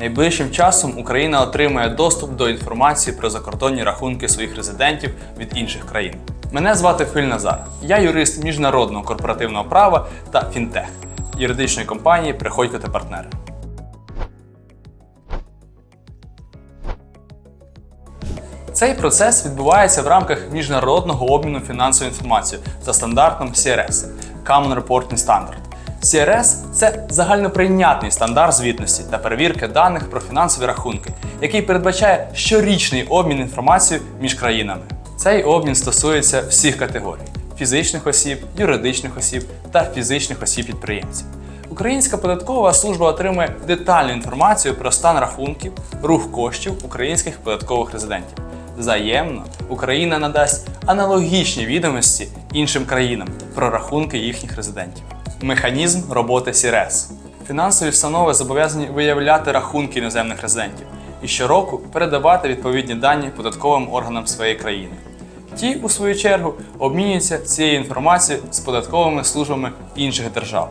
Найближчим часом Україна отримає доступ до інформації про закордонні рахунки своїх резидентів від інших країн. Мене звати Филь Назар. Я юрист міжнародного корпоративного права та фінтех юридичної компанії Приходько та партнери. Цей процес відбувається в рамках міжнародного обміну фінансовою інформацією за стандартом CRS – Common Reporting Standard. CRS – це загальноприйнятний стандарт звітності та перевірки даних про фінансові рахунки, який передбачає щорічний обмін інформацією між країнами. Цей обмін стосується всіх категорій: фізичних осіб, юридичних осіб та фізичних осіб-підприємців. Українська податкова служба отримує детальну інформацію про стан рахунків, рух коштів українських податкових резидентів. Взаємно Україна надасть аналогічні відомості іншим країнам про рахунки їхніх резидентів. Механізм роботи СІРЕС. Фінансові установи зобов'язані виявляти рахунки іноземних резидентів і щороку передавати відповідні дані податковим органам своєї країни. Ті, у свою чергу, обмінюються цією інформацією з податковими службами інших держав.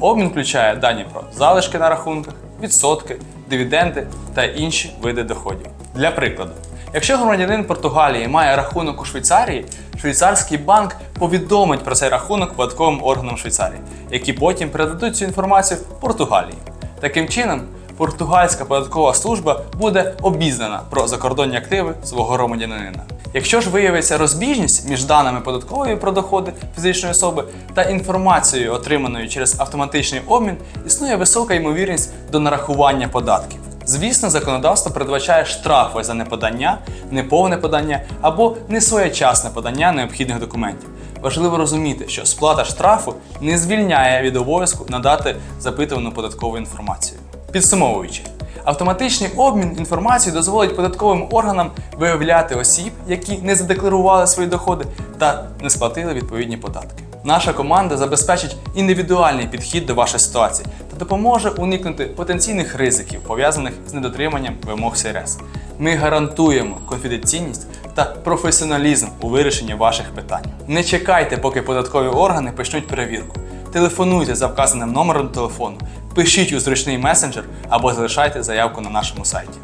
Обмін включає дані про залишки на рахунках, відсотки, дивіденди та інші види доходів. Для прикладу, якщо громадянин Португалії має рахунок у Швейцарії, швейцарський банк повідомить про цей рахунок податковим органам Швейцарії, які потім передадуть цю інформацію Португалії. Таким чином, португальська податкова служба буде обізнана про закордонні активи свого громадянина. Якщо ж виявиться розбіжність між даними податкової про доходи фізичної особи та інформацією, отриманою через автоматичний обмін, існує висока ймовірність до нарахування податків. Звісно, законодавство передбачає штрафи за неподання, неповне подання або несвоєчасне подання необхідних документів. Важливо розуміти, що сплата штрафу не звільняє від обов'язку надати запитувану податкову інформацію. Підсумовуючи, автоматичний обмін інформацією дозволить податковим органам виявляти осіб, які не задекларували свої доходи та не сплатили відповідні податки. Наша команда забезпечить індивідуальний підхід до вашої ситуації та допоможе уникнути потенційних ризиків, пов'язаних з недотриманням вимог СРС. Ми гарантуємо конфіденційність та професіоналізм у вирішенні ваших питань. Не чекайте, поки податкові органи почнуть перевірку. Телефонуйте за вказаним номером телефону, пишіть у зручний месенджер або залишайте заявку на нашому сайті.